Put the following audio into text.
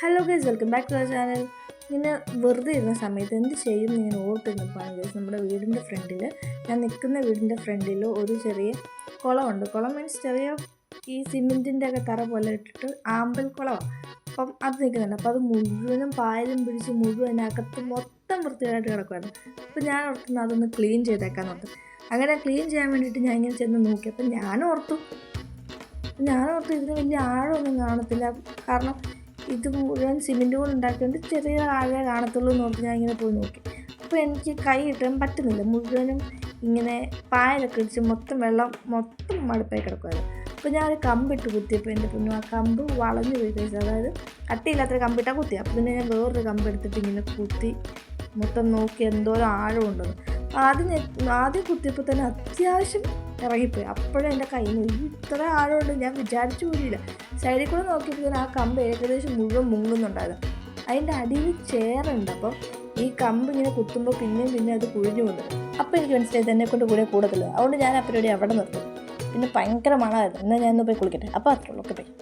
Hello guys welcome back to our channel ഇങ്ങനെ വെറുതെ ഇരുന്ന സമയത്ത് എന്ത് ചെയ്യും ഇങ്ങനെ ഓർത്തിരുന്നപ്പോഴാണ് ഗൈസ് നമ്മുടെ വീടിന്റെ ഫ്രണ്ടിൽ ഞാൻ നിൽക്കുന്ന വീടിന്റെ ഫ്രണ്ടിൽ ഒരു ചെറിയ കുളമുണ്ട്. കുളം മീൻസ് ചെറിയ ഈ സിമെന്റിന്റെ ഒക്കെ തറ പോലെ ഇട്ടിട്ട് ആമ്പൽ കുളമാണ് അപ്പം അത് നിൽക്കുന്നുണ്ട്. അപ്പോൾ അത് മുഴുവനും പായലും പിടിച്ച് മുഴുവൻ അകത്ത് മൊത്തം വൃത്തിയായിട്ട് കിടക്കുവാണ് അപ്പോൾ ഞാൻ ഓർത്തുനിന്ന് അതൊന്ന് ക്ലീൻ ചെയ്തേക്കാൻ ഓർത്തു. അങ്ങനെ ക്ലീൻ ചെയ്യാൻ വേണ്ടിയിട്ട് ഞാൻ ഇങ്ങനെ ചെന്ന് നോക്കി. അപ്പം ഞാൻ ഓർത്തു. ഞാൻ ഓർത്തു ഇതിന് വലിയ ആഴമൊന്നും കാണത്തില്ല. കാരണം ഇത് മുഴുവൻ സിമെന്റ് കൊണ്ട് ഉണ്ടാക്കിയതുകൊണ്ട് ചെറിയ ആഴേ കാണത്തുള്ളൂ എന്ന് ഞാൻ ഇങ്ങനെ പോയി നോക്കി. അപ്പോൾ എനിക്ക് കൈ ഇട്ടാൻ പറ്റുന്നില്ല. മുഴുവനും ഇങ്ങനെ പായലൊക്കെ ഇടിച്ച് മൊത്തം വെള്ളം മൊത്തം മടുപ്പായി കിടക്കുമായിരുന്നു അപ്പോൾ ഞാൻ ഒരു കമ്പിട്ട് കുത്തിയപ്പോൾ എന്റെ പൊന്നു ആ കമ്പ് വളഞ്ഞു പോയി കഴിച്ചു അതായത് കട്ടിയില്ലാത്തൊരു കമ്പിട്ടാണ് കുത്തി അപ്പോൾ പിന്നെ ഞാൻ വേറൊരു കമ്പ് എടുത്തിട്ട് ഇങ്ങനെ കുത്തി മൊത്തം നോക്കി എന്തോരം ആഴമുണ്ടെന്ന്. ആദ്യം ആദ്യം കുത്തിയപ്പോൾ തന്നെ അത്യാവശ്യം ഇറങ്ങിപ്പോയി. അപ്പോഴും എന്റെ കയ്യിൽ നിന്ന് ഇത്ര ആഴമുണ്ട് ഞാൻ വിചാരിച്ചു പോലില്ല സൈഡിൽ കൂടെ നോക്കിയപ്പോൾ ആ കമ്പ് ഏകദേശം മുഴുവൻ മുങ്ങുന്നുണ്ടായിരുന്നു. അതിന്റെ അടിയിൽ ചേറുണ്ട് അപ്പം ഈ കമ്പ് ഇങ്ങനെ കുത്തുമ്പോൾ പിന്നെയും പിന്നെ അത് കുഴിഞ്ഞു കൊണ്ട് അപ്പോൾ എനിക്ക് മനസ്സിലായി എന്നെ കൊണ്ട് കൂടെ കൂടത്തില്ല. അതുകൊണ്ട് ഞാൻ ആ അവിടെ നിർത്തും. പിന്നെ ഭയങ്കര മണമായിരുന്നു. എന്നാൽ ഞാനൊന്ന് പോയി കുളിക്കട്ടെ. അപ്പോൾ അത്രേ ഉള്ളൂ. Okay bye